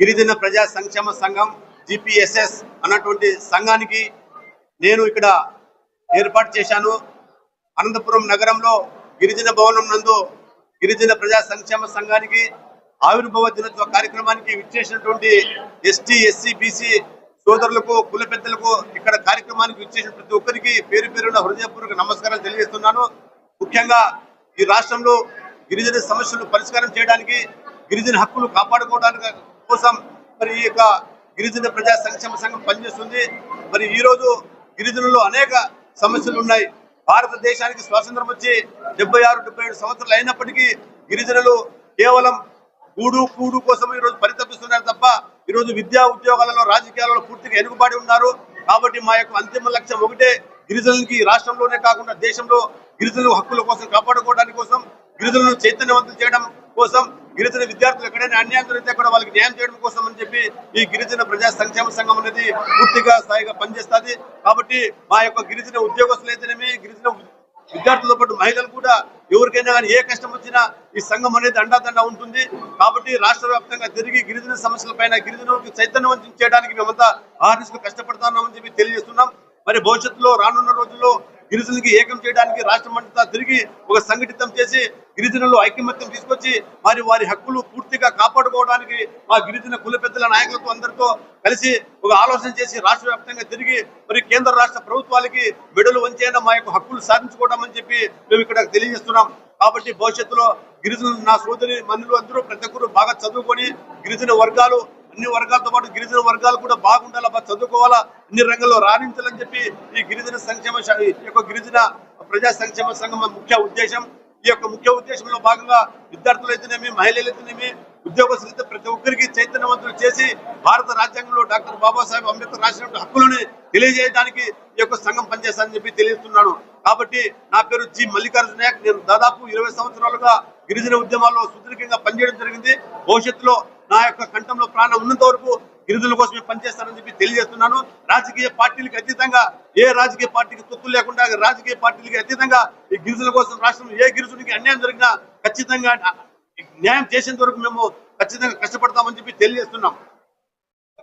గిరిజన ప్రజా సంక్షేమ సంఘం జిపిఎస్ఎస్ అన్నటువంటి సంఘానికి నేను ఇక్కడ ఏర్పాటు చేశాను. అనంతపురం నగరంలో గిరిజన భవనం నందు గిరిజన ప్రజా సంక్షేమ సంఘానికి ఆవిర్భావ దినోత్సవ కార్యక్రమానికి విచ్చేసినటువంటి ఎస్టీ ఎస్సీ బీసీ సోదరులకు కుల పెద్దలకు ఇక్కడ కార్యక్రమానికి విచ్చేసిన ప్రతి ఒక్కరికి పేరు పేరున హృదయపూర్వక నమస్కారాలు తెలియజేస్తున్నాను. ముఖ్యంగా ఈ రాష్ట్రంలో గిరిజన సమస్యలు పరిష్కారం చేయడానికి గిరిజన హక్కులు కాపాడుకోవడానికి కోసం మరి ఈ యొక్క గిరిజన ప్రజా సంక్షేమ సంఘం పనిచేస్తుంది. మరి ఈ రోజు అనేక సమస్యలు ఉన్నాయి. భారతదేశానికి స్వాతంత్రం వచ్చి డెబ్బై ఆరు డెబ్బై ఏడు సంవత్సరాలు అయినప్పటికీ గిరిజనులు కేవలం కూడు కూడు కోసం ఈ రోజు పరితపిస్తున్నారు తప్ప ఈ రోజు విద్యా ఉద్యోగాలలో రాజకీయాలలో పూర్తిగా వెనుకబడి ఉన్నారు. కాబట్టి మా యొక్క అంతిమ లక్ష్యం ఒకటే గిరిజనులకి రాష్ట్రంలోనే కాకుండా దేశంలో గిరిజనుల హక్కుల కోసం కాపాడుకోవడానికి కోసం గిరిజనులను చైతన్యవంతులు చేయడం కోసం గిరిజన విద్యార్థులు ఎక్కడైనా అన్యాయం జరిగితే కూడా వాళ్ళకి న్యాయం చేయడం కోసం అని చెప్పి ఈ గిరిజన ప్రజా సంక్షేమ సంఘం అనేది పూర్తిగా స్థాయిగా పనిచేస్తుంది. కాబట్టి మా యొక్క గిరిజన ఉద్యోగస్తులు అయితేనేమి గిరిజన విద్యార్థులతో పాటు మహిళలు కూడా ఎవరికైనా కానీ ఏ కష్టం వచ్చినా ఈ సంఘం అనేది అండాదండా ఉంటుంది. కాబట్టి రాష్ట్ర వ్యాప్తంగా తిరిగి గిరిజన సమస్యల పైన గిరిజనులకు చైతన్యవంతం చేయడానికి మేమంతా ఆర్ఎస్కు కష్టపడుతున్నామని చెప్పి తెలియజేస్తున్నాం. మరి భవిష్యత్తులో రానున్న రోజుల్లో గిరిజనులకి ఏకం చేయడానికి రాష్ట్రం అంతా తిరిగి ఒక సంఘటితం చేసి గిరిజనులు ఐకమత్యం తీసుకొచ్చి మరి వారి హక్కులు పూర్తిగా కాపాడుకోవడానికి మా గిరిజన కుల పెద్దల నాయకులతో అందరితో కలిసి ఒక ఆలోచన చేసి రాష్ట్ర వ్యాప్తంగా తిరిగి మరి కేంద్ర రాష్ట్ర ప్రభుత్వాలకి మెడలు వంచైనా మా యొక్క హక్కులు సాధించుకోవడం అని చెప్పి మేము ఇక్కడ తెలియజేస్తున్నాం. కాబట్టి భవిష్యత్తులో గిరిజనులు నా సోదరి మనులు అందరూ ప్రతి ఒక్కరు బాగా చదువుకొని గిరిజన వర్గాలు అన్ని వర్గాలతో పాటు గిరిజన వర్గాలు కూడా బాగుండాలా బాగా చదువుకోవాలా? అన్ని రంగంలో రాణించాలని చెప్పి ఈ గిరిజన సంక్షేమ యొక్క గిరిజన ప్రజా సంక్షేమ సంఘం ముఖ్య ఉద్దేశం. ఈ యొక్క ముఖ్య ఉద్దేశంలో భాగంగా విద్యార్థులు అయితేనేమి మహిళలు అయితేనేమి ఉద్యోగస్తులు అయితే ప్రతి ఒక్కరికి చైతన్యవంతులు చేసి భారత రాజ్యాంగంలో డాక్టర్ బాబాసాహెబ్ అంబేద్కర్ రాసిన హక్కులను తెలియజేయడానికి ఈ యొక్క సంఘం పనిచేస్తానని చెప్పి తెలియజేస్తున్నాను. కాబట్టి నా పేరు జి మల్లికార్జున నాయక్ నేను దాదాపు ఇరవై సంవత్సరాలుగా గిరిజన ఉద్యమాల్లో సుదీర్ఘంగా పనిచేయడం జరిగింది. భవిష్యత్తులో నా యొక్క కంఠంలో ప్రాణం ఉన్నంత వరకు గిరిజనుల కోసమే పనిచేస్తానని చెప్పి తెలియజేస్తున్నాను. రాజకీయ పార్టీలకు అతీతంగా ఏ రాజకీయ పార్టీకి తొత్తులు లేకుండా రాజకీయ పార్టీలకు అతీతంగా ఈ గిరిజనుల కోసం రాష్ట్రం ఏ గిరిజునికి అన్యాయం జరిగినా ఖచ్చితంగా న్యాయం చేసేంత వరకు మేము ఖచ్చితంగా కష్టపడతామని చెప్పి తెలియజేస్తున్నాం.